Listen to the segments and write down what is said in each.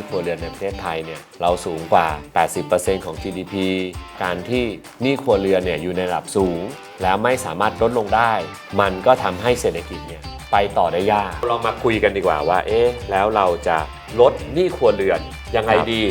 นี้ครัวเรือนในประเทศไทยเนี่ยเราสูงกว่า 80%ของ GDP การที่หนี้ครัวเรือนเนี่ยอยู่ในระดับสูง แล้วไม่สามารถลดลงได้ มันก็ทำให้เศรษฐกิจเนี่ยไปต่อได้ยาก เรามาคุยกันดีกว่าว่า เอ๊ะ แล้วเราจะลดหนี้ครัวเรือนยังไงครับดี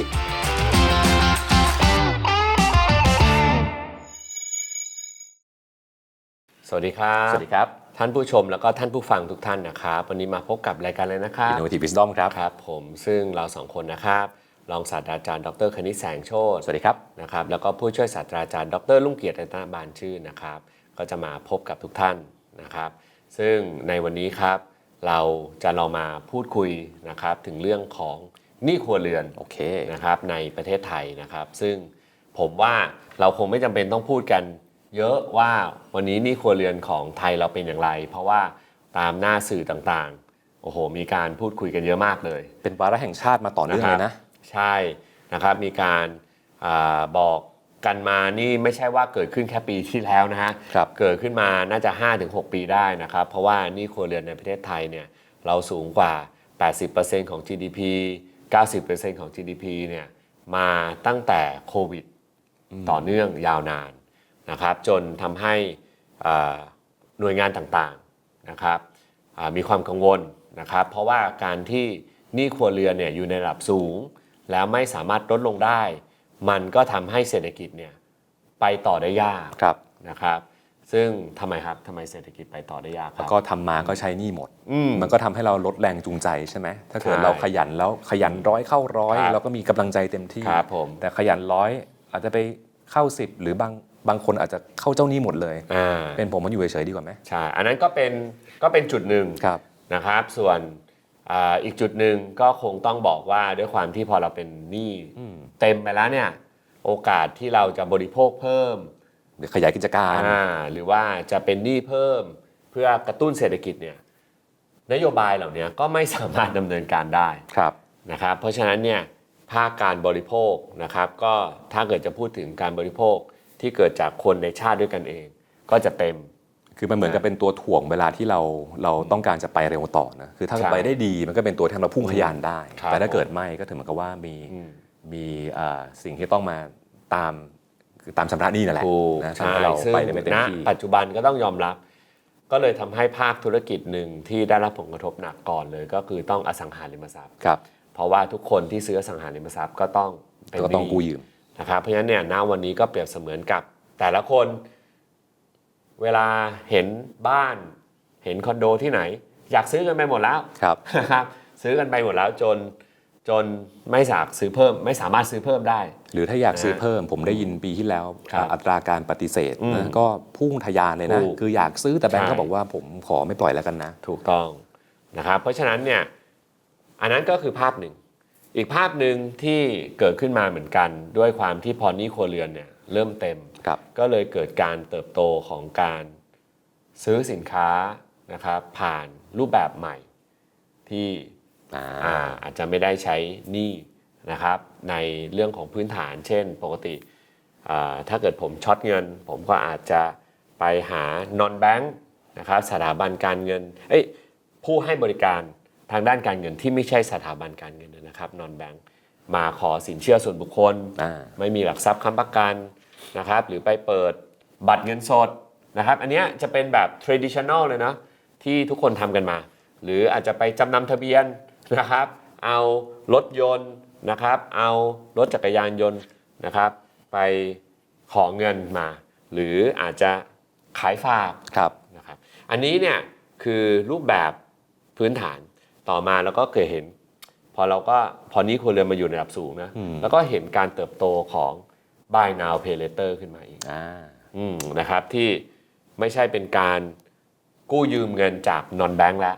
สวัสดีครับ สวัสดีครับ ท่านผู้ชมแล้วก็ท่านผู้ฟังทุกท่านนะครับ วันนี้มาพบกับรายการเลยนะครับ Innovative Wisdom ครับ ครับ ผมซึ่งเราสองคนนะครับรองศาสตราจารย์ดรคณิตแสงโชติสวัสดีครับนะครับ แล้วก็ผู้ช่วยศาสตราจารย์ดรลุงเกียรติรัตนบานชื่อนะครับ ก็จะมาพบกับทุกท่านนะครับ ซึ่งในวันนี้ครับ เราจะลองมาพูดคุยนะครับ ถึงเรื่องของหนี้ครัวเรือนโอเคนะครับในประเทศไทยนะครับ ซึ่งผมว่าเราคงไม่จำเป็นต้องพูดกัน เยอะว่าวันนี้หนี่ครัวเรือนของไทยเราเป็นอย่างไร เพราะว่าตามหน้าสื่อต่างๆ โอ้โห มีการพูดคุยกันเยอะมากเลยเป็นวาระแห่งชาติมาต่อเนื่องเลยนะ ใช่นะครับมีการอาบอกกันมานี่ไม่ใช่ว่าเกิดขึ้นแค่ปีที่แล้วนะฮะครับ เกิดขึ้นมาน่าจะ 5-6 ปีได้นะครับ เพราะว่าหนี่ครัวเรือนในประเทศไทยเนี่ยเราสูงกว่า 80%ของ GDP 90%ของ GDP เนี่ยมาตั้งแต่โควิดต่อเนื่องยาวนาน นะครับจนทำให้อ่าหน่วยงานต่างๆนะครับอ่ามีความกังวลนะครับ เพราะว่าการที่หนี้ครัวเรือนเนี่ยอยู่ในระดับสูง แล้วไม่สามารถลดลงได้ มันก็ทำให้เศรษฐกิจเนี่ยไปต่อได้ยากครับนะครับซึ่งทำไมครับทำไมเศรษฐกิจไปต่อได้ยากคแล้รัวบก็ทำมาก็ใช้หนี่หมดอืมมันก็ทำให้เราลดแรงจูงใจใช่ไหมถ้าเกิดใช่เราขยันแล้วขยันร้อยเข้าร้อยครับเราก็มีกำลังใจเต็มที่ครับผมแต่ขยันร้อยอาจจะไปเข้าสิบหรือบาง บางคนอาจจะเข้าเจ้าหนี้หมดเลย อ่าเป็นผมมันอยู่เฉยๆดีกว่าไหม ใช่อันนั้นก็เป็นก็เป็นจุดหนึ่งครับ นะครับ ส่วนอาอีกจุดหนึ่งก็คงต้องบอกว่าด้วยความที่พอเราเป็นหนี้อืมเต็มไปแล้วเนี่ย โอกาสที่เราจะบริโภคเพิ่ม หรือขยายกิจการ อ่าหรือว่าจะเป็นหนี้เพิ่มเพื่อกระตุ้นเศรษฐกิจเนี่ยนโยบายเหล่านี้ก็ไม่สามารถดำเนินการได้ครับ นะครับเพราะฉะนั้นเนี่ยภาคการบริโภคนะครับก็ถ้าเกิดจะพูดถึงการบริโภค ที่เกิดจากคนในชาติด้วยกันเอง ก็จะเต็ม คือมันเหมือนกับเป็นตัวถ่วงเวลาที่เราเราต้องการจะไปเร็วต่อนะคือถ้าใช่ไปได้ดีมันก็เป็นตัวที่ทำเราพุ่งทะยานได้ครับแต่ถ้าเกิดไม่ก็ถึงเหมือนกับว่ามีอืมมีอ่าสิ่งที่ต้องมาตามคือตามชำระหนี้นั่นแหละถูกนะทำใช่ให้เราซึ่งไปได้ไม่เต็มณที่ปัจจุบันก็ต้องยอมรับ ก็เลยทำให้ภาคธุรกิจหนึ่งที่ได้รับผลกระทบหนักก่อนเลย ก็คือต้องอสังหาริมทรัพย์ครับ เพราะว่าทุกคนที่ซื้ออสังหาริมทรัพย์ก็ต้องเป็นก็ต้องหนี้กู้ยืม นะครับเพราะฉะนั้นเนี่ยณวันนี้ก็เปรียบเสมือนกับแต่ละคน เวลาเห็นบ้าน เห็นคอนโดที่ไหน อยากซื้อกันไปหมดแล้วครับนะครับ ซื้อกันไปหมดแล้วจนจนไม่สามารถซื้อเพิ่ม ไม่สามารถซื้อเพิ่มได้ หรือถ้าอยากซื้อนะฮะเพิ่ม ผมได้ยินปีที่แล้วครับอัตราการปฏิเสธอืมนะก็พุ่งทะยานเลยนะถูกคืออยากซื้อแต่แบงก์ใช่ก็บอกว่าผมขอไม่ปล่อยแล้วกันนะ ถูกต้องนะครับเพราะฉะนั้นเนี่ยอันนั้นก็คือภาพหนึ่ง อีกภาพหนึ่งที่เกิดขึ้นมาเหมือนกันด้วยความที่พอหนี้ครัวเรือนเนี่ยเริ่มเต็ม ครับก็เลยเกิดการเติบโตของการซื้อสินค้านะครับผ่านรูปแบบใหม่ที่อ่าอ่าอาจจะไม่ได้ใช้หนี้นะครับ ในเรื่องของพื้นฐาน เช่น ปกติอ่าถ้าเกิดผมช็อตเงิน ผมก็อาจจะไปหานอนแบงค์นะครับสถาบันการเงินเอ้ยผู้ให้บริการ ทางด้านการเงินที่ไม่ใช่สถาบันการเงินนะครับนอนแบงค์มาขอสินเชื่อส่วนบุคคลอ่าไม่มีหลักทรัพย์ค้ำประกันนะครับหรือไปเปิดบัตรเงินสดนะครับอันเนี้ยจะเป็นแบบ traditional เลยนะที่ทุกคนทำกันมา หรืออาจจะไปจำนำทะเบียนนะครับ เอารถยนต์นะครับ เอารถจักรยานยนต์นะครับ ไปขอเงินมา หรืออาจจะขายฝากครับนะครับ อันนี้เนี่ยคือรูปแบบพื้นฐาน ต่อมาแล้วก็เคยเห็น พอเราก็พอนี้ครัวเรือนมาอยู่ในระดับสูงนะอืมแล้วก็เห็นการเติบโตของ buy now pay later ขึ้นมาอีกอ่าอืมนะครับที่ไม่ใช่เป็นการกู้ยืมเงินจาก non bank แล้ว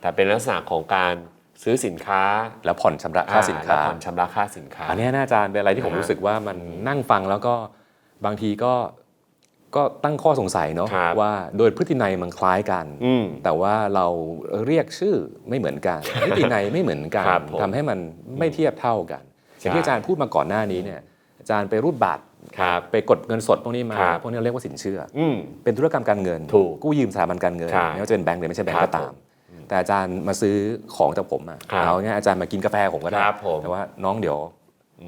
แต่เป็นลักษณะของการซื้อสินค้าแล้วผ่อนชำระค่าสินอ่แล้วค้าผ่อนชำระค่าสินค้า อันเนี้ยน่าจะเป็นอะไรที่ผมนะฮะรู้สึกว่ามันนั่งฟังแล้วก็บางทีก็ ก็ตั้งข้อสงสัยเนาะครับว่าโดยพฤตินัยมันคล้ายกัน อืมแต่ว่าเราเรียกชื่อไม่เหมือนกัน พฤตินัยไม่เหมือนกันครับผมทำให้มันไม่เทียบเท่ากันอย่างที่อาจารย์พูดมาก่อนหน้านี้เนี่ยอาจารย์ไปรูดบัตรครับไปกดเงินสดพวกนี้มาครับ พวกนี้เราเรียกว่าสินเชื่อ อืม เป็นธุรกรรมการเงินถูกกู้ยืมสถาบันการเงินใช่ไม่ว่าจะเป็นแบงก์หรือไม่ใช่แบงคก์รับก็ตามผมแต่อาจารย์มาซื้อของจากผมอะครับเอาง่ายๆอาจารย์มากินกาแฟผมก็ได้ครับผมแต่ว่าน้องเดี๋ยว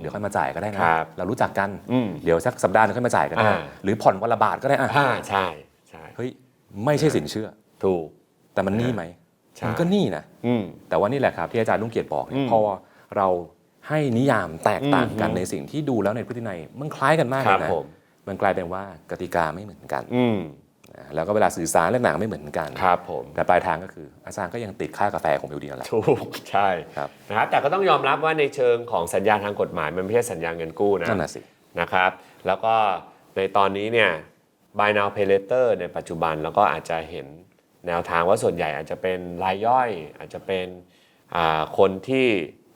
เดี๋ยวค่อยมาจ่ายก็ได้นะ ครับเรารู้จักกันอืมเดี๋ยวสักสัปดาห์หนึงค่อยมาจ่ายก็ได้อ่า หรือผ่อนวันละบาทก็ได้อะอ่าใช่ใช่เฮ้ยไม่ใช่สินเชื่อ ถูก แต่มันหนี้ไหมใช่ มันก็หนี้นะ อืม แต่ว่านี่แหละครับที่อาจารย์ลุงเกียรติบอกเนี่อืยมพอเราให้นิยามแตกต่างกันอืมในสิ่งที่ดูแล้วในพฤตินัยมันคล้ายกันมากคเลรับยนะผม มันกลายเป็นว่ากติกาไม่เหมือนกัน อืมนะ แล้วก็เวลาสื่อสารเรื่องหนังไม่เหมือนกันครับผมแต่ปลายทางก็คืออาจารย์ก็ยังติดค่ากาแฟผมอยู่ดีนั่นแหละถูกใช่ครับนะครับแต่ก็ต้องยอมรับว่าในเชิงของสัญญาทางกฎหมายมันไม่ใช่สัญญาเงินกู้นะนั่นน่ะสินะครับ แล้วก็ในตอนนี้เนี่ย buy now pay later ในปัจจุบันแล้วก็อาจจะเห็นแนวทางว่าส่วนใหญ่อาจจะเป็นรายย่อย อาจจะเป็นอ่าคนที่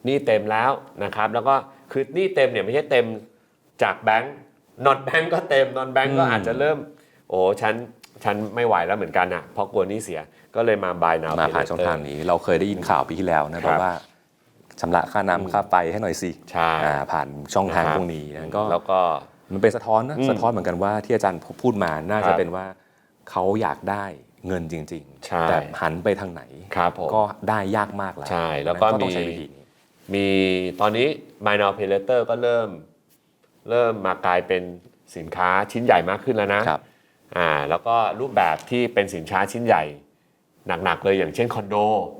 หนี้เต็มแล้วนะครับ แล้วก็คือหนี้เต็มเนี่ยไม่ใช่เต็มจากแบงก์นอนแบงก์ก็เต็มนอนแบงก์ก็อืมอาจจะเริ่ม โอ้ฉัน ฉันไม่ไหวแล้วเหมือนกันอะเพราะกลัวหนี้เสียก็เลยมา buy now มา pay ผ่านช่อง later ทางนี้ เราเคยได้ยินข่าวปีที่แล้วนะครับบอกว่าชำระค่าน้ำค่าไฟให้หน่อยสิใช่อ่าผ่านช่องทางนะครับพวกนี้นะก็แล้วก็มันเป็นสะท้อนนะอืมสะท้อนเหมือนกันว่าที่อาจารย์พูดมาน่าครัจะบเป็นว่าเขาอยากได้เงินจริงใช่ๆแต่หันไปทางไหนครับผมก็ได้ยากมากแล้วใช่แล้วก็ต้องมีใช้วิธีนี้มีตอนนี้ buy now pay later ก็เริ่ม เริ่มมากลายเป็นสินค้าชิ้นใหญ่มากขึ้นแล้วนะครับ อ่าแล้วก็รูปแบบที่เป็นสินค้าชิ้นใหญ่ หนักๆเลยอย่างเช่นคอนโด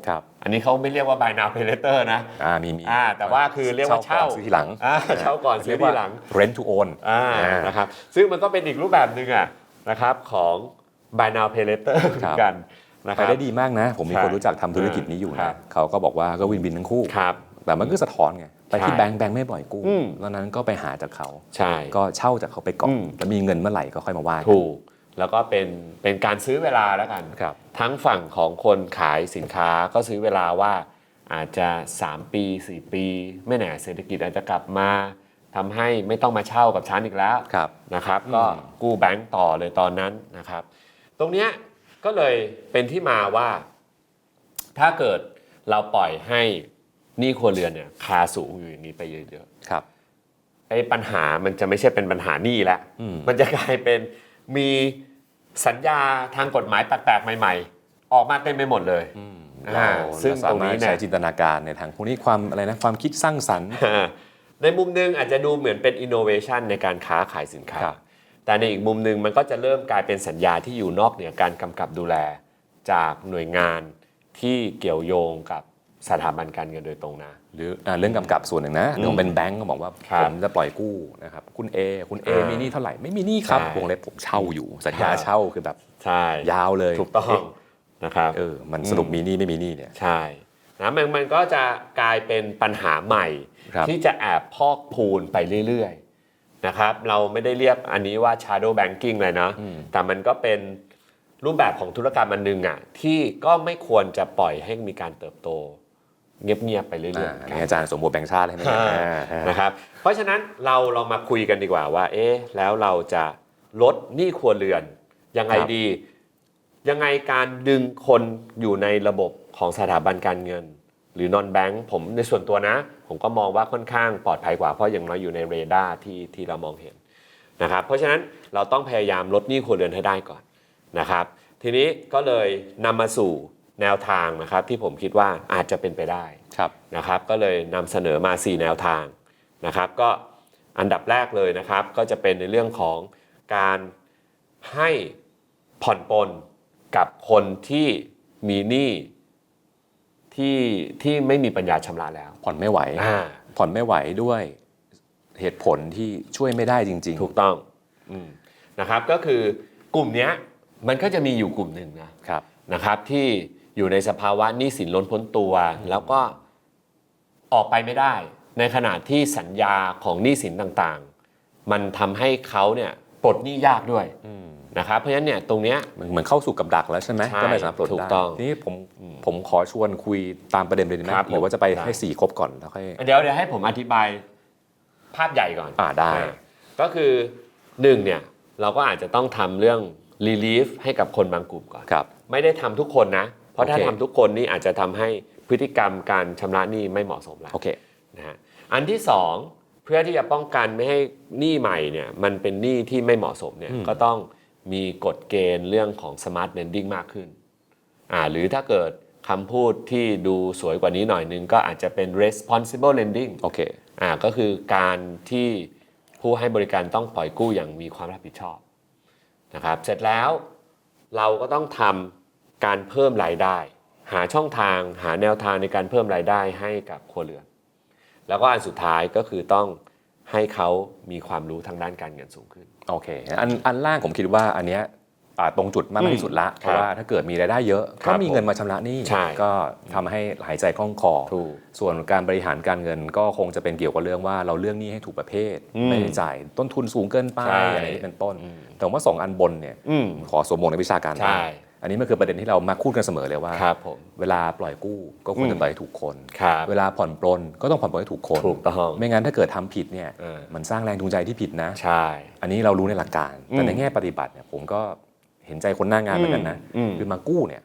ครับอันนี้เขาไม่เรียกว่า buy now pay later นะอ่ามีมีอ่าแต่ว่าคือเรียกว่าเช่าก่อนซื้อทีหลังอ่าเช่าก่อนซื้อทีหลังเรน t to own อ่าอ่านนะครับซึ่งมันก็เป็นอีกรูปแบบหนึ่งอะนะครับของ buy now pay later เหมือนกันนะคไปรับได้ดีมากนะ ผมมีใช่คนรู้จักทำธุรกิจนี้อยู่ครันะบเขาก็บอกว่าก็วินวินทั้งคู่ครับแต่มันก็สะท้อนไงไปที่ใช่แบงค์แบงค์ไม่ปล่อยกู้อืมแล้วนั้นก็ไปหาจากเขาใช่ก็เช่าจากเขาไปก่อนอืมแล้วมีเงินเมื่อไหร่ก็ค่อยมาว่ากันถูก แล้วก็เป็นเป็นการซื้อเวลาแล้วกันครับ ทั้งฝั่งของคนขายสินค้าก็ซื้อเวลาว่าอาจจะ 3 ปี 4 ปี ไม่แน่เศรษฐกิจอาจจะกลับมาทำให้ไม่ต้องมาเช่ากับชั้นอีกแล้วครับนะครับอืมก็กู้แบงก์ต่อเลยตอนนั้นนะครับ ตรงเนี้ยก็เลยเป็นที่มาว่า ถ้าเกิดเราปล่อยให้หนี้ครัวเรือนเนี่ยคาสูงอยู่อย่างนี้ไปเยอะๆครับไอ้ปัญหามันจะไม่ใช่เป็นปัญหาหนี้แล้วอืมมันจะกลายเป็นมี สัญญาทางกฎหมายแปลกๆใหม่ ๆ ออกมาเต็มไปหมดเลยเราซึ่งสาตรงมารนี้ถเนี่ยใช้จินตนาการในทางพวกนี้ความอะไรนะความคิดสร้างสรรค์ในมุมหนึงอาจจะดูเหมือนเป็น innovation ในการค้าขายสินค้าครับแต่ในอีกมุมหนึงมันก็จะเริ่มกลายเป็นสัญญาที่อยู่นอกเหนือการกำกับดูแล จากหน่วยงานที่เกี่ยวโยงกับ สถาบันการเงินโดยตรงนะ หรืออ่าเรื่องกำกับส่วนหนึ่งนะอืมเรื่องเป็นแบงก์ก็บอกว่าครับผมจะปล่อยกู้นะครับคุณ A คุณ A อ่ามีมีหนี้เท่าไหร่ไม่มีหนี้ครับใช่ วงเล็บผมเช่าอยู่ สัญญาครับเช่าคือแบบใช่ยาวเลยถูกต้องนะครับ เออมันสรุปมีหนี้ไม่มีหนี้เนี่ย ใช่นะมันมันก็จะกลายเป็นปัญหาใหม่ ครับ ที่จะแอบพอกพูนไปเรื่อยๆนะครับเราไม่ได้เรียกอันนี้ว่า shadow banking เลยนะอืมแต่มันก็เป็นรูปแบบของธุรกรรมอันหนึงอะที่ก็ไม่ควรจะปล่อยให้มีการเติบโต เงียบๆไปเรื่อยอ่าๆอันนี้อาจารย์สมบูรณ์แบงค์ชาติเลยไหมอ่าอ่าอ่านะครับเพราะฉะนั้นเราลองมาคุยกันดีกว่าว่า เอ๊ะแล้วเราจะลดหนี้ครัวเรือนยังไงดี ยังไงการดึงคนอยู่ในระบบของสถาบันการเงิน หรือนอนแบงก์ผมในส่วนตัวนะ ผมก็มองว่าค่อนข้างปลอดภัยกว่า เพราะอย่างน้อยอยู่ในเรดาร์ที่ที่เรามองเห็นนะครับเพราะฉะนั้นเราต้องพยายามลดหนี้ครัวเรือนให้ได้ก่อนนะครับ ทีนี้ก็เลยนำมาสู่ แนวทางนะครับที่ผมคิดว่าอาจจะเป็นไปได้ครับนะครับก็เลยนำเสนอมา 4 แนวทางนะครับ ก็อันดับแรกเลยนะครับ ก็จะเป็นในเรื่องของการให้ผ่อนปลนกับคนที่มีหนี้ที่ที่ไม่มีปัญญาชำระแล้ว ผ่อนไม่ไหว อ่า ผ่อนไม่ไหวด้วยเหตุผลที่ช่วยไม่ได้จริง ถูกต้องอืมนะครับก็คือกลุ่มเนี้ยมันก็จะมีอยู่กลุ่มหนึ่งนะ ๆ ครับ นะครับที่ อยู่ในสภาวะหนี้สินล้นพ้นตัว แล้วก็ออกไปไม่ได้ ในขณะที่สัญญาของหนี้สินต่างๆ มันทำให้เขาเนี่ยปลดหนี้ยากด้วยนะครับเพราะฉะนั้นเนี่ยตรงเนี้ยมันเหมือนเข้าสู่กับดักแล้วใช่ไหมใช่ก็ไม่สามารถปลดถูกได้ต้องทีนี้ผมผมขอชวนคุยตามประเด็นเลยดีไหมครับหรือว่าจะไปได้ให้สี่ครบก่อนแล้วค่อยเดี๋ยวเดี๋ยวให้ผมอธิบายภาพใหญ่ก่อนอ่าได้อ่าก็คือหนึ่งเนี่ยเราก็อาจจะต้องทำเรื่อง relief ให้กับคนบางกลุ่มก่อนครับไม่ได้ทำทุกคนนะ เพราะถ้าโอเคทำทุกคนนี่อาจจะทำให้พฤติกรรมการชำระหนี้ไม่เหมาะสมแล้วโอเคนะฮะอันที่สองเพื่อที่จะป้องกันไม่ให้หนี้ใหม่เนี่ยมันเป็นหนี้ที่ไม่เหมาะสมเนี่ยอืมก็ต้องมีกฎเกณฑ์เรื่องของ smart lending มากขึ้นอ่าหรือถ้าเกิดคำพูดที่ดูสวยกว่านี้หน่อยนึงก็อาจจะเป็น responsible lending โอเคอ่าก็คือการที่ผู้ให้บริการต้องปล่อยกู้อย่างมีความรับผิดชอบนะครับ เสร็จแล้วเราก็ต้องทำ การเพิ่มรายได้ หาช่องทางหาแนวทางในการเพิ่มรายได้ให้กับครัวเรือน แล้วก็อันสุดท้ายก็คือต้องให้เขามีความรู้ทางด้านการเงินสูงขึ้น โอเคอันอันล่างผมคิดว่าอันเนี้ยอ่าตรงจุดมากที่สุดละเพราะว่าถ้าเกิดมีรายได้เยอะครัก็บมีเงินมาชำระหนี้ใช่ก็ทำให้หายใจคล่องคอ ถูกส่วนการบริหารการเงินก็คงจะเป็นเกี่ยวกับเรื่องว่าเราเลือกหนี้ให้ถูกประเภท อืมไม่ได้จ่ายต้นทุนสูงเกินไปใช่อะไรนี้เป็นต้นแต่ว่าสองอันบนเนี่ยอืมขอสวมหมวกในวิชาการใช่บ้าง อันนี้มันคือประเด็นที่เรามาพูดกันเสมอเลยว่า ครับผมเวลาปล่อยกู้ก็ควรอืจะมปล่อยให้ถูกคน ครับเวลาผ่อนปลนก็ต้องผ่อนปลนให้ถูกคน ถูกต้อง ไม่งั้นถ้าเกิดทำผิดเนี่ยเออ มันสร้างแรงจูงใจที่ผิดนะ ใช่ อันนี้เรารู้ในหลักการอืมแต่ในแง่ปฏิบัติเนี่ยผมก็เห็นใจคนหน้างานเหมือนกันนะอืม คือมากู้เนี่ย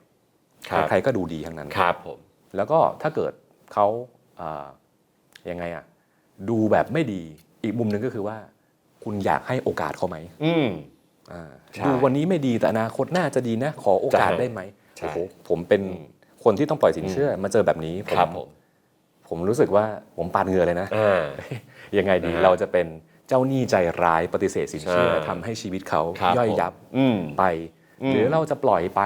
ครับ ใครๆก็ดูดีทั้งนั้น ครับผม แล้วก็ถ้าเกิดเขาเอ่อยังไงอะดูแบบไม่ดีอีกมุมหนึ่งก็คือว่า คุณอยากให้โอกาสเขาไหม อืมอ่าใช่ ดูวันนี้ไม่ดีแต่อนาคตน่าจะดีนะ ขอโอกาสใช่ได้ไหมใช่โอ้โหผมเป็นอืมคนที่ต้องปล่อยสินเชื่อมาเจอแบบนี้ผมครับผมผมรู้สึกว่าผมปาดเหงื่อเลยนะอ่ายังไงดีนะฮะเราจะเป็นเจ้าหนี้ใจร้ายปฏิเสธสินเชื่อใช่ทำให้ชีวิตเขาครับย่อยผมยับอืมไปอืมหรือเราจะปล่อยไป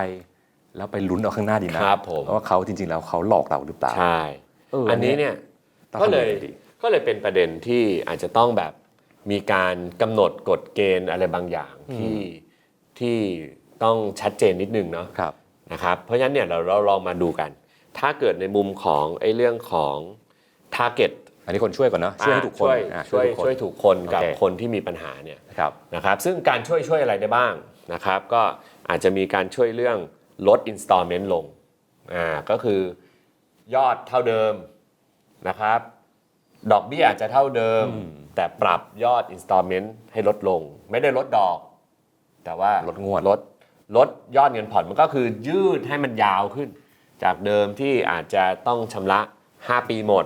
แล้วไปลุ้นเอาข้างหน้าดีนะครับผมว่าเขาจริงๆแล้วเขาหลอกเราหรือเปล่าใช่เอออัอันนี้เนี่ยต้องก็เลยทำยังไงดีก็เลยเป็นประเด็นที่อาจจะต้องแบบ มีการกำหนดกฎเกณฑ์อะไรบางอย่างที่ที่ต้องชัดเจนนิดนึงเนาะครับนะครับเพราะฉะนั้นเนี่ยเราเราลองมาดูกัน ถ้าเกิดในมุมของไอ้เรื่องของ target อันนี้คนช่วยก่อนเนาะช่วยให้ถูกคนช่วยอะช่วยทุกคน ช่วยถูกคนกับโอเค คนที่มีปัญหาเนี่ย ครับ นะครับซึ่งการช่วยช่วยอะไรได้บ้างนะครับก็อาจจะมีการช่วยเรื่องลด installment ลงอ่าก็คือยอดเท่าเดิมนะครับ ดอกเบี้ยอาจจะเท่าเดิม แต่ปรับยอด installment ให้ลดลง ไม่ได้ลดดอก แต่ว่าลดงวดลดลดยอดเงินผ่อนมันก็คือยืดให้มันยาวขึ้น จากเดิมที่อาจจะต้องชำระ 5 ปีหมด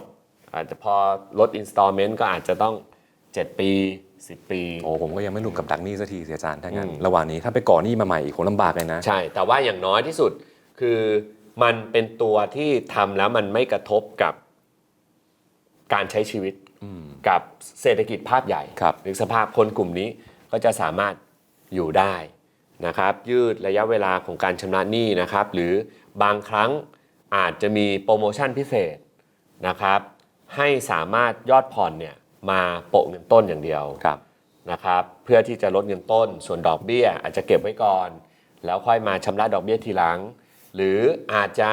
อาจจะพอลด installment ก็อาจจะต้อง 7 ปี 10 ปี โอ้ผมก็ยังไม่หลุดกับดักหนี้สักทีเสียจานถ้างั้นอืมระหว่างนี้ถ้าไปก่อหนี้มาใหม่อีกคงลำบากเลยนะ ใช่ แต่ว่าอย่างน้อยที่สุดคือมันเป็นตัวที่ทำแล้วมันไม่กระทบกับ การใช้ชีวิตกับเศรษฐกิจภาพใหญ่ครับหรือสภาพคนกลุ่มนี้ก็จะสามารถอยู่ได้นะครับยืดระยะเวลาของการชำระหนี้นะครับหรือบางครั้งอาจจะมีโปรโมชั่นพิเศษนะครับให้สามารถยอดผ่อนเนี่ยมาโปะเงินต้นอย่างเดียวครับนะครับเพื่อที่จะลดเงินต้น ส่วนดอกเบี้ยอาจจะเก็บไว้ก่อน แล้วค่อยมาชำระดอกเบี้ยทีหลัง หรืออาจจะ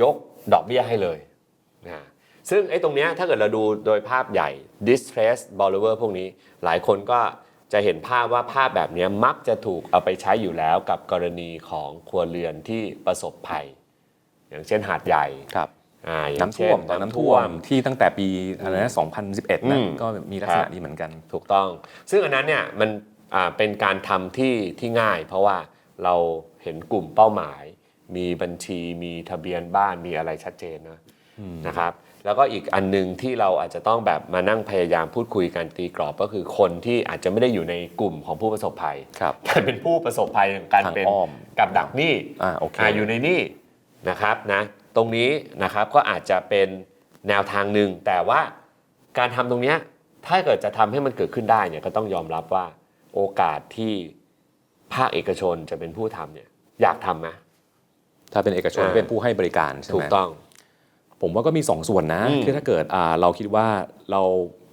ยกดอกเบี้ยให้เลยนะ ซึ่งไอ้ตรงเนี้ยถ้าเกิดเราดูโดยภาพใหญ่ distress borrower พวกนี้ หลายคนก็จะเห็นภาพว่าภาพแบบเนี้ยมักจะถูกเอาไปใช้อยู่แล้วกับกรณีของครัวเรือนที่ประสบภัย อย่างเช่นหาดใหญ่ครับอ่าอย่างน้ำเช่ท่วมตอนน้ำท่วมที่ตั้งแต่ปีอะไรนะ2011อืนะมก็มีลักษณะครับนี้เหมือนกัน ถูกต้อง ซึ่งอันนั้นเนี่ยมันอ่าเป็นการทำที่ที่ง่าย เพราะว่าเราเห็นกลุ่มเป้าหมาย มีบัญชีมีทะเบียนบ้านมีอะไรชัดเจนนะนะครับ แล้วก็อีกอันหนึงที่เราอาจจะต้องแบบมานั่งพยายามพูดคุยกันตีกรอบก็คือคนที่อาจจะไม่ได้อยู่ในกลุ่มของผู้ประสบภัยครับกลายเป็นผู้ประสบภัยของการทางเป็นอ้อมกับดักหนี้อ่าโอเคอ่าอยู่ในหนี้นะครับนะตรงนี้นะครับก็อาจจะเป็นแนวทางหนึ่งแต่ว่าการทำตรงเนี้ยถ้าเกิดจะทำให้มันเกิดขึ้นได้เนี่ยก็ต้องยอมรับว่าโอกาสที่ภาคเอกชนจะเป็นผู้ทำเนี่ยอยากทำไหมถ้าเป็นเอกชนอ่าเป็นผู้ให้บริการใช่ถูไหมกต้อง ผมว่าก็มี 2 ส่วนนะอืมคือถ้าเกิดอ่าเราคิดว่าเรา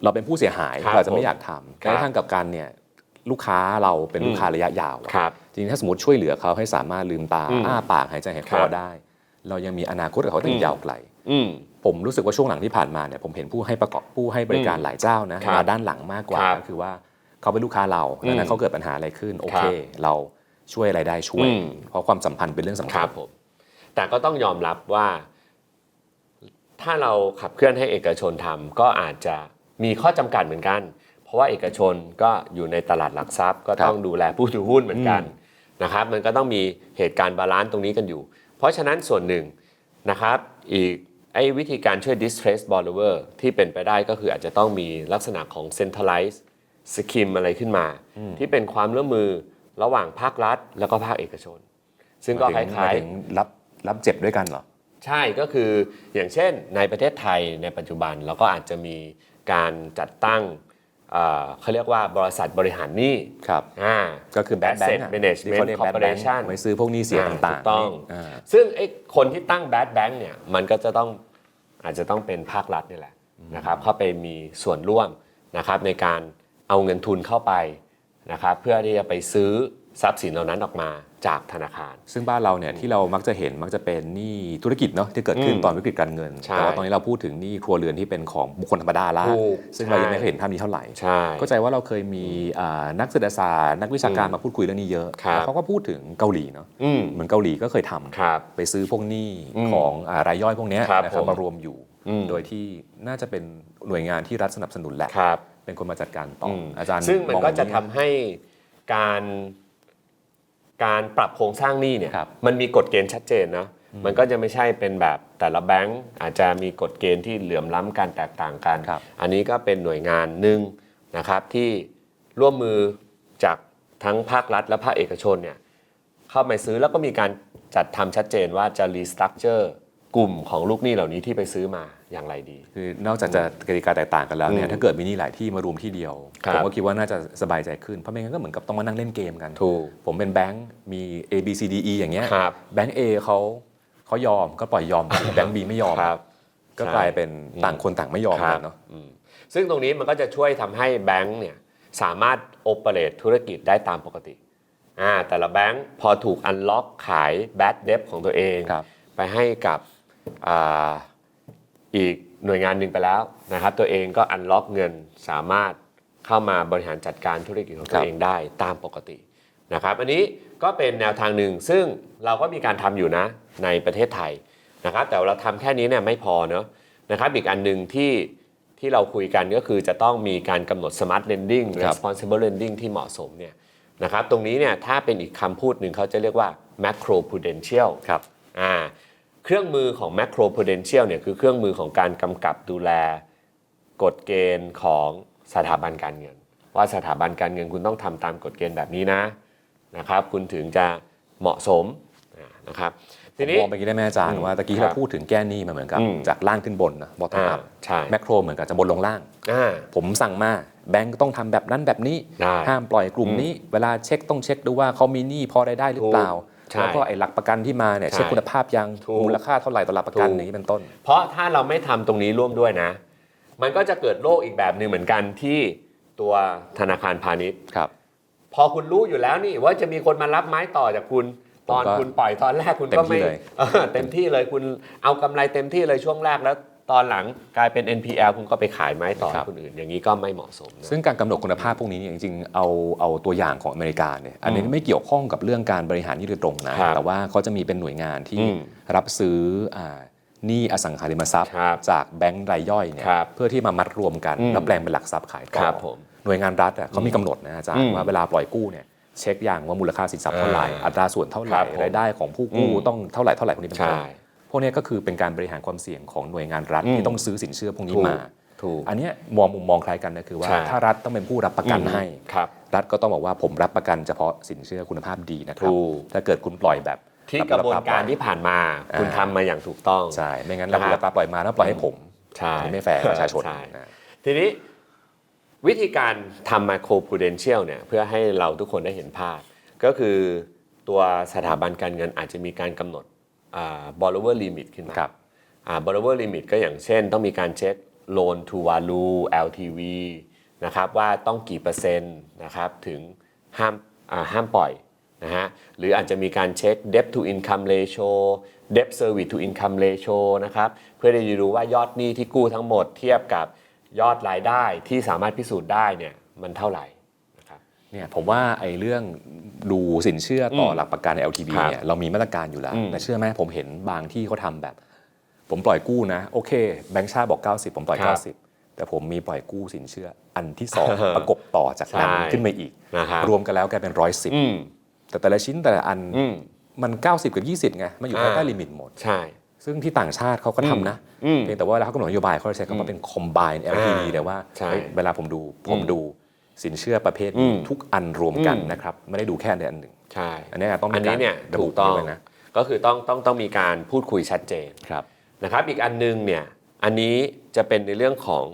เราเป็นผู้เสียหายครับเราอาจจะไม่อยากทำครับแต่ทางกับการเนี่ยลูกค้าเราเป็นลูกค้าระยะยาวอะครับจริงๆถ้าสมมติช่วยเหลือเขาให้สามารถลืมตาอืมอ้าปากหายใจหายคครัอบได้ เรายังมีอนาคตกับเขาตั้อืงมยาวไกลอืมผมรู้สึกว่าช่วงหลังที่ผ่านมาเนี่ยผมเห็นผู้ให้ประกอบผู้ให้บริการหลายเจ้านะครับมาด้านหลังมากกว่าครับก็คือว่าเขาเป็นลูกค้าเราอืมดังนั้นเขาเกิดปัญหาอะไรขึ้นโอครัเคบเราช่วยอะไรได้ช่วยอืมเพราะความสัมพันธ์เป็นเรื่องสำคคัรัญบผมแต่ก็ต้องยอมรับว่า ถ้าเราขับเคลื่อนให้เอกชนทำก็อาจจะมีข้อจำกัดเหมือนกัน เพราะว่าเอกชนก็อยู่ในตลาดหลักทรัพย์ ก็ต้องดูแลผู้ถือหุ้นเหมือนกันนะครับ มันก็ต้องมีเหตุการณ์บาลานซ์ตรงนี้กันอยู่ เพราะฉะนั้นส่วนหนึ่งนะครับอีกไอ้วิธีการช่วย distress borrower ที่เป็นไปได้ก็คืออาจจะต้องมีลักษณะของ centralized scheme อะไรขึ้นมา ที่เป็นความร่วมมือระหว่างภาครัฐ แล้วก็ภาคเอกชน ซึ่งก็คหมายถึงหล้ายมายถึงรับรับเจ็บด้วยกันเหรอ ใช่ก็คืออย่างเช่นในประเทศไทยในปัจจุบันเราก็อาจจะมีการจัดตั้งเอ่อเขาเรียกว่าบริษัทบริหารหนี้ครับอ่า ก็คือแบดแบง Asset ค์ Management ที่เขาเรียกแบดแบงค์ Corporation ไว้ซื้อพวกหนี้เสียอ่าต่างถูกต้องๆอ่าซึ่งไอ้คนที่ตั้งแบดแบงค์เนี่ยมันก็จะต้องอาจจะต้องเป็นภาครัฐนี่แหละนะครับเข้าไปมีส่วนร่วมนะครับในการเอาเงินทุนเข้าไปนะครับเพื่อที่จะไปซื้อ ทรัพย์สินเหล่านั้นออกมาจากธนาคาร ซึ่งบ้านเราเนี่ยที่เรามักจะเห็นมักจะเป็นหนี้ธุรกิจเนาะที่เกิดขึ้นอืมตอนวิกฤตการเงินใช่แต่ว่าตอนนี้เราพูดถึงหนี้ครัวเรือนที่เป็นของบุคคลธรรมดาละถูกซึ่งเรายังไม่ใช่เคยเห็นภาพนี้เท่าไหร่ใช่เข้าใจว่าเราเคยมีอ่านักเศรษฐศาสตร์นักวิชาการมาพูดคุยเรื่องนี้เยอะครับแล้วเขาก็พูดถึงเกาหลีเนาะอืมเหมือนเกาหลีก็เคยทำครับไปซื้อพวกหนี้อืมของอ่ารายย่อยพวกเนี้ยครับนะครับผมมารวมอยู่อืมโดยที่น่าจะเป็นหน่วยงานที่รัฐสนับสนุนแหละครับเป็นคนมาจัดการต่ออมอาจารย์ซึ่งมันองก็จะแบบทำให้การ การปรับโครงสร้างหนี้เนี่ยครับมันมีกฎเกณฑ์ชัดเจนนะมันก็จะไม่ใช่เป็นแบบแต่ละแบงก์อาจจะมีกฎเกณฑ์ที่เหลื่อมล้ำกันแตกต่างกันครับอันนี้ก็เป็นหน่วยงานหนึ่งนะครับที่ร่วมมือจากทั้งภาครัฐและภาคเอกชนเนี่ยเข้าไปซื้อแล้วก็มีการจัดทำชัดเจนว่าจะรีสตรัคเจอร์กลุ่มของลูกหนี้เหล่านี้ที่ไปซื้อมา อย่างไรดี คือนอกจากจะกติกาแตกต่างกันแล้วเนี่ยอืมถ้าเกิดมีหนี่หลายที่มารวมที่เดียวครับผมก็คิดว่าน่าจะสบายใจขึ้น เพราะไม่งั้นก็เหมือนกับต้องมานั่งเล่นเกมกัน ถูก ผมเป็นแบงค์มี A B C D E อย่างเงี้ยครับแบงค์ A เขาเขายอมก็ปล่อยยอมไปแบงค์ B ไม่ยอมครับก็ใช่กลายเป็นต่างคนต่างไม่ยอมครักับนเนาะอืมซึ่งตรงนี้มันก็จะช่วยทำให้แบงก์เนี่ยสามารถโอเปเรตธุรกิจได้ตามปกติอ่าแต่ละแบงก์พอถูกอันล็อกขายแบ d เด t ของตัวเองครับไปให้กับ อาอีกหน่วยงานหนึ่งไปแล้วนะครับ ตัวเองก็อันล็อกเงินสามารถเข้ามาบริหารจัดการธุรกิจของตัวเองได้ตามปกตินะครับ อันนี้ก็เป็นแนวทางหนึ่งซึ่งเราก็มีการทำอยู่นะในประเทศไทยนะครับ แต่เราทำแค่นี้เนี่ยไม่พอเนอะนะครับ อีกอันหนึ่งที่ที่เราคุยกันก็คือจะต้องมีการกำหนด smart lending ครับ responsible lending ที่เหมาะสมเนี่ยนะครับ ตรงนี้เนี่ยถ้าเป็นอีกคำพูดหนึ่งเขาจะเรียกว่า macro prudential ครับอ่า เครื่องมือของ macro prudential เนี่ยคือเครื่องมือของการกำกับดูแลกฎเกณฑ์ของสถาบันการเงิน ว่าสถาบันการเงินคุณต้องทำตามกฎเกณฑ์แบบนี้นะนะครับ คุณถึงจะเหมาะสมอ่านะครับทีผมนี้มองไปกี้ได้ไหมอาจารย์ว่าตะกี้ครับเราพูดถึงแก้หนี้มาเหมือนกับอืมจากล่างขึ้นบนนะบอทอ่าอัพใช่แมคโครเหมือนกับจะบนลงล่างอ่าผมสั่งมาแบงก์ต้องทำแบบนั้นแบบนี้ได้ห้ามปล่อยกลุ่มนี้ เวลาเช็คต้องเช็คดูว่าเขามีหนี้พอได้ได้หรือเปล่าใช่ แล้วก็ไอ้หลักประกันที่มาเนี่ยใช่เช็คคุณภาพยังถูกมูลค่าเท่าไหร่ต่อหลักประกันถูกอย่างนี้เป็นต้น เพราะถ้าเราไม่ทำตรงนี้ร่วมด้วยนะ มันก็จะเกิดโรคอีกแบบหนึ่งเหมือนกันที่ตัวธนาคารพาณิชย์ครับ พอคุณรู้อยู่แล้วนี่ว่าจะมีคนมารับไม้ต่อจากคุณตอนผมก็คุณปล่อยตอนแรกคุณเต็ก็มที่ไม่เลยเออเต็มที่เลยคุณเอากำไรเต็มที่เลยช่วงแรกแล้ว ตอนหลังกลายเป็น NPL คุณก็ไปขายไม้ต่อให้คนอื่น อย่างนี้ก็ไม่เหมาะสมนะซึ่งการกำหนดคุณภาพพวกนี้เนี่ยจริงๆเอาเอาตัวอย่างของอเมริกาเนี่ยอันนี้ไม่เกี่ยวข้องกับเรื่องการบริหารหนี้โดยตรงนะครับแต่ว่าเขาจะมีเป็นหน่วยงานที่อืมรับซื้ออ่าหนี้อสังหาริมทรัพย์ครับจากแบงก์รายย่อยเนี่ยครับเพื่อที่มามัดรวมกันอืมแล้วแปลงเป็นหลักทรัพย์ขายต่อครับผมหน่วยงานรัฐอะเขามีกำหนดนะอาจารอืย์มว่าเวลาปล่อยกู้เนี่ยเช็คอย่างว่ามูลค่าสินทรัพย์เท่าไหร่อ่าอัตราส่วนเท่าไหครัร่บผมรายได้ของผู้กู้อืมต้องเท่าไหร่เท่าไหร่พวกนี้เป็นต้นใช่ พวกเนี้ยก็คือเป็นการบริหารความเสี่ยงของหน่วยงานรัฐอืมที่ต้องซื้อสินเชื่อพวกนี้ถูกมาถูกอันเนี้ยมองมุมมองคล้ายกันนะคือว่าใช่ถ้ารัฐต้องเป็นผู้รับประกันให้ครับรัฐก็ต้องบอกว่าผมรับประกันเฉพาะสินเชื่อคุณภาพดีนะครับถูกถ้าเกิดคุณปล่อยแบบที่กระบวนการที่ผ่านมาคุณอ่าทำมาอย่างถูกต้องใช่ไม่งั้นนะเราครับรับตาปล่อยมาแล้วปล่อยให้ผมใช่อันนี้ไม่แฟร์กับประชาชนใช่นะทีนี้วิธีการทำ macro prudential เนี่ยเพื่อให้เราทุกคนได้เห็นภาพ ก็คือตัวสถาบันการเงินอาจจะมีการกำหนดอ่า borrower limit ขึ้นมาครับอ่า borrower limit ก็อย่างเช่น ต้องมีการเช็ค loan to value LTV นะครับว่าต้องกี่เปอร์เซ็นต์นะครับถึงห้ามอ่าห้ามปล่อยนะฮะหรืออาจจะมีการเช็ค debt to income ratio debt service to income ratio นะครับเพื่อที่จะดูว่ายอดหนี้ที่กู้ทั้งหมดเทียบกับยอดรายได้ที่สามารถพิสูจน์ได้เนี่ยมันเท่าไหร่นะครับ เนี่ยผมว่าไอ้เรื่องดูสินเชื่อต่ออมหลักประกัน LTV ครับเนี่ยเรามีมาตรการอยู่แล้วอืมแต่เชื่อไหมผมเห็นบางที่เขาทำแบบ ผมปล่อยกู้นะ โอเค แบงค์ชาติบอก 90 ผมปล่อยครับ90 แต่ผมมีปล่อยกู้สินเชื่อ อันที่ 2 ประกบต่อจากนั้นใช่ขึ้นมาอีกนะครับรวมกันแล้วกลายเป็นร้อยสิบอืมแต่แต่ละชิ้นแต่ละอันอืมมัน 90 กับ 20 ไง มันอยู่ภายใต้อ่าลิมิตหมดใช่ซึ่งที่ต่างชาติเขาก็ทำนะอืมเพียงแต่ว่าเวลาเขากำหนดนโยบายเขาจะใช้คำว่าเป็น combine LTV อ่าแต่ว่าใช่เฮ้ยเวลาผมดูผมอืมดู สินเชื่อประเภทนี้อืมทุกอันรวมกันอืมนะครับไม่ได้ดูแค่อันใดอันหนึ่งใช่อันนี้ต้องมีอันนี้เนี่ยการระบุถูกต้องด้วยนะก็คือต้องต้องต้องมีการพูดคุยชัดเจนครับนะครับอีกอันนึงเนี่ยอันนี้จะเป็นในเรื่องของ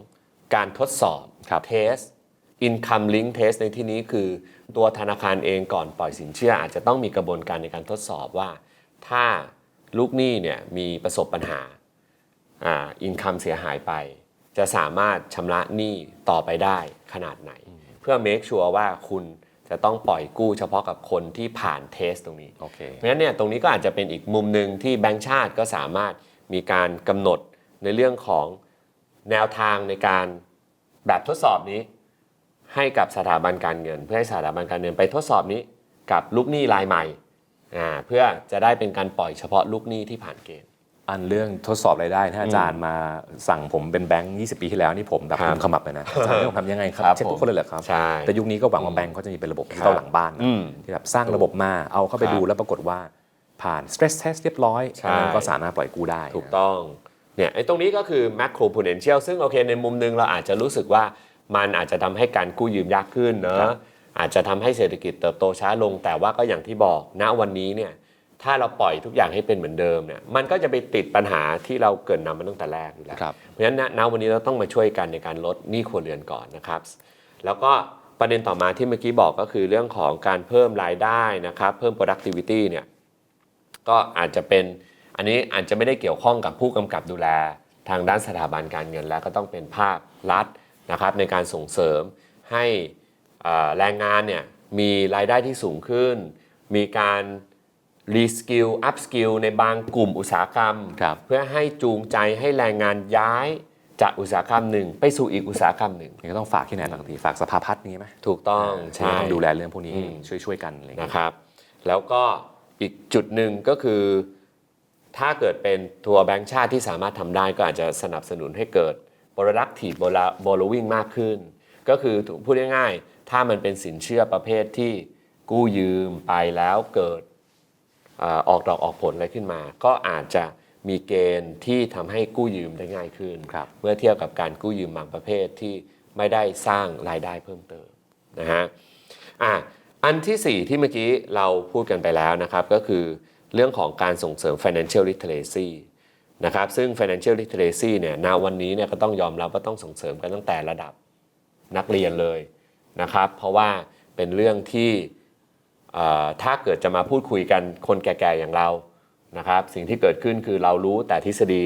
การทดสอบครับเทส income link test ในที่นี้คือตัวธนาคารเองก่อนปล่อยสินเชื่อ อาจจะต้องมีกระบวนการในการทดสอบว่า ถ้าลูกหนี้เนี่ยมีประสบปัญหาอ่า income เสียหายไป จะสามารถชำระหนี้ต่อไปได้ขนาดไหนเพื่อ make sure ว่าคุณจะต้องปล่อยกู้เฉพาะกับคนที่ผ่านเทสตรงนี้โอเคเพราะฉะนั้นเนี่ยตรงนี้ก็อาจจะเป็นอีกมุมหนึ่งที่แบงก์ชาติก็สามารถมีการกำหนดในเรื่องของแนวทางในการแบบทดสอบนี้ ให้กับสถาบันการเงิน เพื่อให้สถาบันการเงินไปทดสอบนี้ กับลูกหนี้รายใหม่อ่าเพื่อจะได้เป็นการปล่อยเฉพาะลูกหนี้ที่ผ่านเกณฑ์ อันเรื่องทดสอบรายได้ถ้าอาจารย์มาสั่งผมเป็นแบงค์20 ปีที่แล้วนี่ผมแบบครับผมขมับเลยนะอาจารย์ให้ผมทำยังไงครับครับเช็คทุกคนเลยเหรอครับใช่แต่ยุคนี้ก็หวังว่าแบงค์เขาจะมีเป็นระบบดิจิคตรัอบลหลังบ้านนะอืมที่แบบสร้างระบบมาเอาเข้าไปครับดูแล้วปรากฏว่าผ่าน stress test เรียบร้อยใช่อันนั้นก็สามารถปล่อยกู้ได้ ถูกต้องเนี่ยไอ้ตรงนี้ก็คือ macro potential ซึ่งโอเคในมุมหนึงเราอาจจะรู้สึกว่ามันอาจจะทำให้การกู้ยืมยากขึ้นเนครัอะบอาจจะทำให้เศรษฐกิจเติบโตช้าลงแต่ว่าก็อย่างที่บอกณวันนี้เนี่ย ถ้าเราปล่อยทุกอย่างให้เป็นเหมือนเดิมเนี่ยมันก็จะไปติดปัญหาที่เราเกริดนำมาตั้งแต่แรกอยู่แล้วครับ เพราะฉะนั้นณณวันนี้เราต้องมาช่วยกันในการลดหนี้ครัวเรือนก่อนนะครับ แล้วก็ประเด็นต่อมาที่เมื่อกี้บอกก็คือเรื่องของการเพิ่มรายได้นะครับ เพิ่ม productivity เนี่ยก็อาจจะเป็นอันนี้อาจจะไม่ได้เกี่ยวข้องกับผู้กำกับดูแล ทางด้านสถาบันการเงินแล้วก็ต้องเป็นภาครัฐนะครับ ในการส่งเสริมให้เอ่อแรงงานเนี่ยมีรายได้ที่สูงขึ้น มีการ รีสกิลอัพสกิลในบางกลุ่มอุตสาหกรรม ครับ เพื่อให้จูงใจให้แรงงานย้ายจากอุตสาหกรรมหนึ่ง ไปสู่อีกอุตสาหกรรมหนึ่ง นี่ก็ต้องฝากที่ไหนบางทีฝากสภาพัฒน์นี้ไหมถูกต้องใช่ใช่ต้องดูแลเรื่องพวกนี้อืม ช่วยช่วยๆกันอะไรอย่างเงี้ย นะครับ แล้วก็อีกจุดหนึ่งก็คือ ถ้าเกิดเป็นตัวแบงก์ชาติที่สามารถทำได้ก็อาจจะสนับสนุนให้เกิด productive borrowing มากขึ้น ก็คือพูดง่ายๆ ถ้ามันเป็นสินเชื่อประเภทที่กู้ยืมไปแล้วเกิดเอ่อออกดอกออกผลอะไรขึ้นมา ก็อาจจะมีเกณฑ์ที่ทำให้กู้ยืมได้ง่ายขึ้นครับเมื่อเทียบกับการกู้ยืมบางประเภทที่ไม่ได้สร้างรายได้เพิ่มเติมนะฮะอะอันที่ 4 ที่เมื่อกี้เราพูดกันไปแล้วนะครับ ก็คือเรื่องของการส่งเสริม financial literacy นะครับซึ่ง financial literacy เนี่ยณวันนี้เนี่ยก็ต้องยอมรับว่าต้องส่งเสริมกันตั้งแต่ระดับนักเรียนเลยนะครับ เพราะว่าเป็นเรื่องที่เอ่อ ถ้าเกิดจะมาพูดคุยกันคนแก่ๆอย่างเรานะครับ สิ่งที่เกิดขึ้นคือเรารู้แต่ทฤษฎี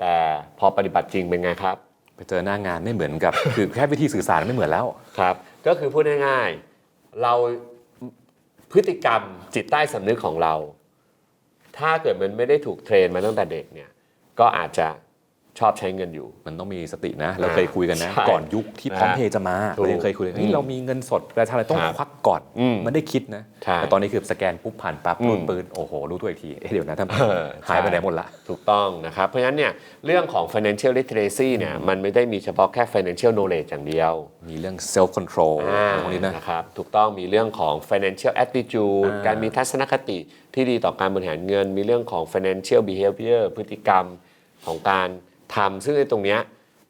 แต่พอปฏิบัติจริงเป็นไงครับ ไปเจอหน้างานไม่เหมือนกับ คือแค่วิธีสื่อสารไม่เหมือนแล้วครับ ก็คือพูดง่ายๆเราพฤติกรรมจิตใต้สำนึกของเรา ถ้าเกิดมันไม่ได้ถูกเทรนมาตั้งแต่เด็กเนี่ยก็อาจจะ ชอบใช้เงินอยู่ มันต้องมีสตินะ เราเคยคุยกันนะใช่ก่อนยุคที่พร้อมเพย์จะมาถูกเรายังเคยคุยกันอืเฮ้ยมเรามีเงินสดแต่ทำอะไรต้องครับควักก่อนอืมมันได้คิดนะใช่แต่ตอนนี้คือสแกนปุ๊บผ่านปั๊บอืมรูดปืนโอ้โห รู้ตัวอีกทีเอ๊ะเดี๋ยวนะท่านเออหายไปใช่ไหนหมดละ ถูกต้องนะครับ เพราะฉะนั้นเนี่ยเรื่องของ financial literacy เนี่ยมันไม่ได้มีเฉพาะแค่ financial knowledge อย่างเดียว มีเรื่อง self control อ่าพวกนี้นะนะครับถูกต้องมีเรื่องของ financial attitude อ่าการมีทัศนคติที่ดีต่อการบริหารเงิน มีเรื่องของ financial behavior พฤติกรรมของการ ทำซึ่งในตรงนี้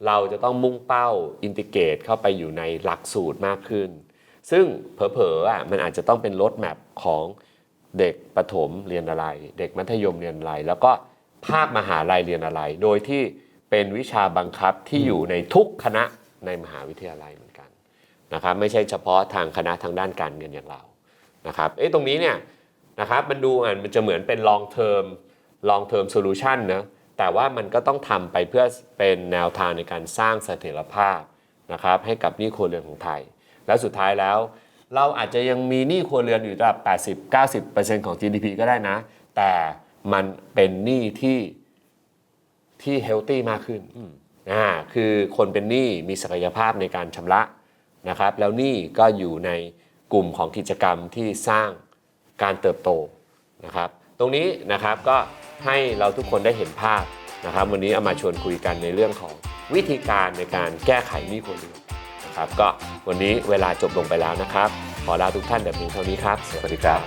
เราจะต้องมุ่งเป้าอินทิเกตเข้าไปอยู่ในหลักสูตรมากขึ้น ซึ่งเผลอๆอะมันอาจจะต้องเป็นรถแมพของเด็กประถมเรียนอะไร เด็กมัธยมเรียนอะไร แล้วก็ภาคมหาลัยเรียนอะไร โดยที่เป็นวิชาบังคับที่อยู่ในทุกคณะในมหาวิทยาลัยเหมือนกันนะครับไม่ใช่เฉพาะทางคณะทางด้านการเงินอย่างเรานะครับเอ๊ะตรงนี้เนี่ยนะครับมันดูอะมันจะเหมือนเป็น long term long term solution นะ แต่ว่ามันก็ต้องทำไปเพื่อเป็นแนวทางในการสร้างเสถียรภาพนะครับให้กับหนี้ครัวเรือนของไทย แล้วสุดท้ายแล้ว เราอาจจะยังมีหนี้ครัวเรือนอยู่ระดับ 80-90%ของ GDP ก็ได้นะ แต่มันเป็นหนี้ที่ที่เฮลตี้มากขึ้นอ่าคือคนเป็นหนี้มีศักยภาพในการชำระนะครับ แล้วนี่ก็อยู่ในกลุ่มของกิจกรรมที่สร้างการเติบโตนะครับ ตรงนี้นะครับก็ ให้เราทุกคนได้เห็นภาพนะครับ วันนี้เอามาชวนคุยกันในเรื่องของวิธีการในการแก้ไขหนี้ครัวเรือนนะครับ ก็วันนี้เวลาจบลงไปแล้วนะครับ ขอลาทุกท่านแต่เพียงเท่านี้ครับ สวัสดีครับ